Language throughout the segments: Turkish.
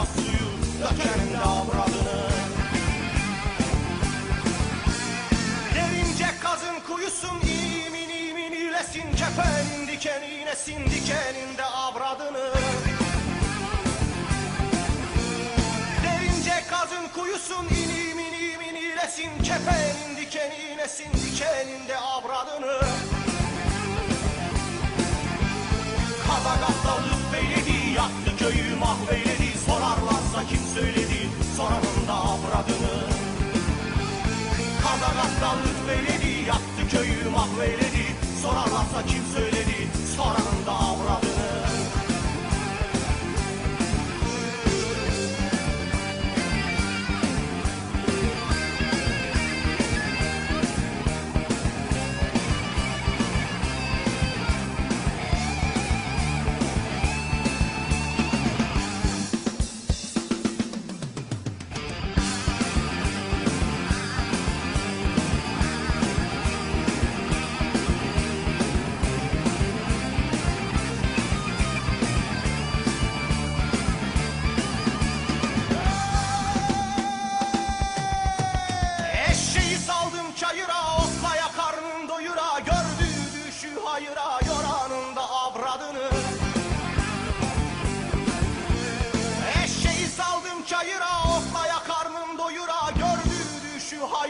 Tas suyu da kendi avradını Derince kazın kuyusun imin imin ilesin Kefenin dikenine dikeninde avradını Derince kazın kuyusun inim inim inilesin Kefenin dikenine dikeninde avradını Kazak beyledi yaktı köyü mahveyledi Kazak beyledi yaktı köyü mahveyledi Sorarlarsa kim söyledi? Soranın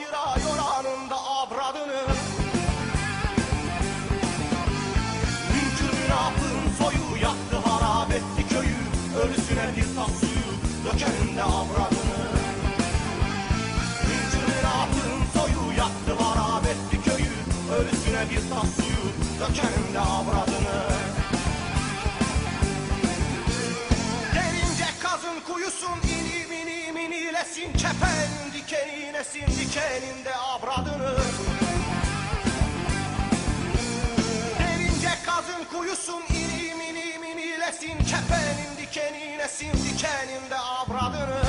düşü hayıra, yoranın da avradını Hünkür münafığın soyu yaktı harap etti köyü. Ölüsüne bir tas suyu, dökenin de avradını. Hünkür münafığın soyu yaktı harap etti köyü. Ölüsüne bir tas suyu, dökenin de avradını. Derince kazın kuyusun inilesin Kefen dikenine sin dikeninde avradını Derince kazın kuyusun inim inim inilesin Kepenin dikenine sin dikeninde avradını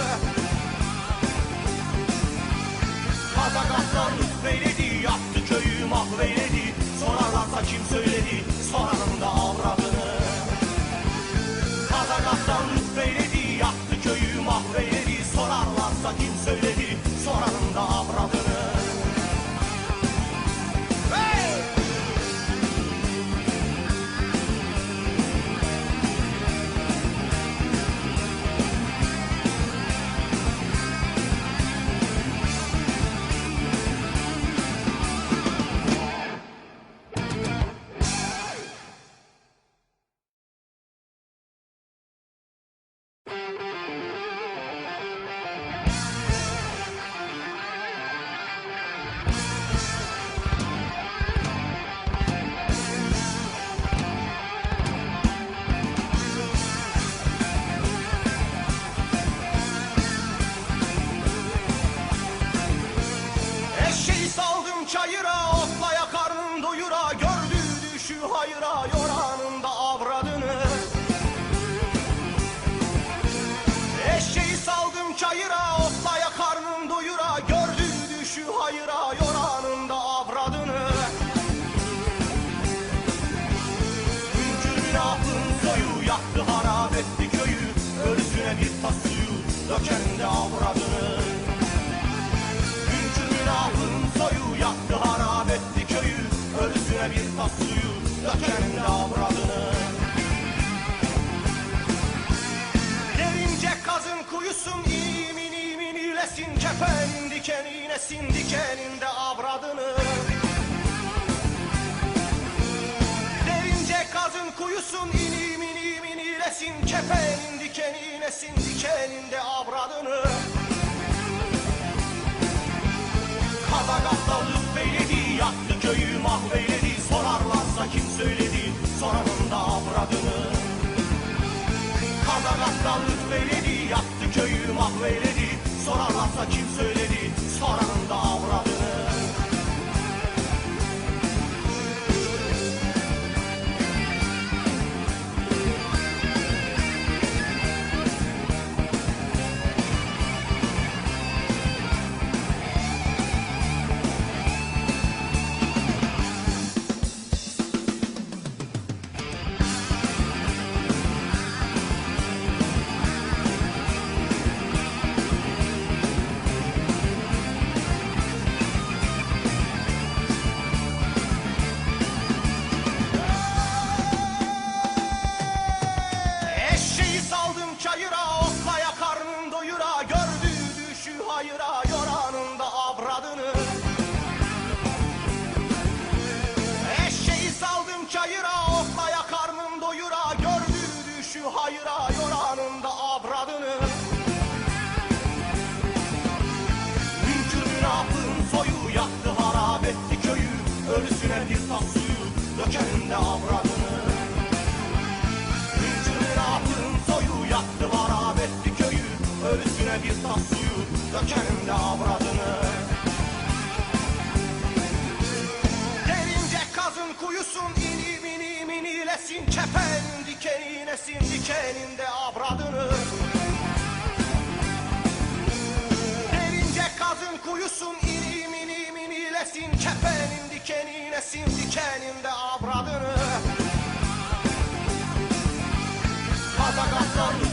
Kazak aslan lütfeyledi yaktı köyü mahveyledi. Sorarlarsa kim söyledi soranın de avradını. Hünkür münafığın soyu yaktı harap etti köyü. Ölüsüne bir tas suyu dökenin de avradını. Derince kazın kuyusun inim inim inilesin Kepenin dikenine sin dikeninde avradını. Derince kazın kuyusun inim inilesin Kepenin dikenine sin dikeninde avradını? Kazak aptallık beyledi Yaktı köyü mahveyledi. Sorarlarsa kim söyledi Soranın da avradını? Kazak aptallık beyledi Yaktı köyü mahveyledi. Sorarlarsa kim söyledi ayıra yoranın da avradını. Eşeği saldım çayıra otlaya karnım doyura. Gördüğü düşü hayıra yoranın da avradını. Mümkün münafığın soyu yaktı harap etti köyü. Ölüsüne bir tas suyu dökerim de avradını. Mümkün münafığın soyu yaktı harap köyü. Ölüsüne bir tas suyu Derince kazın kuyusun inim inim inilesin Kepen dikeninesin dikeninde avradını. Derince kazın kuyusun inim inim inilesin Kepenin dikeninesin dikeninde avradını. Kazakaslar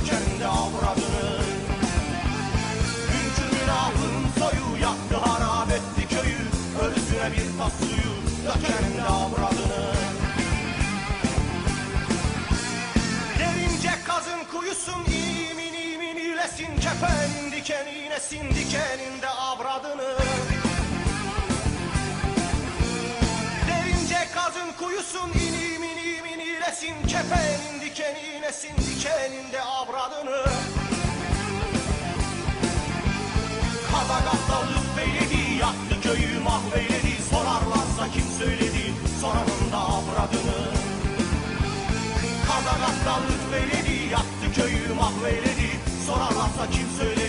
suyu Dökerim de avradını. Hünkür münafığın soyu yaktı harap etti köyü. Ölüsüne bir tas suyu dökerim de avradını. Derince kazın kuyusun inim inim inilesin Kepenin dikeninesin dikeninde avradını. Derince kazın kuyusun inim inim inilesin Kepenin dikeninesin dikeninde avradını Kazakaslar rütbeyledi Yaktı köyü mahveyledi. Sorarlarsa kim söyledi Sorarım da avradını Kazakaslar rütbeyledi Yaktı köyü mahveyledi. Sorarlarsa kim söyledi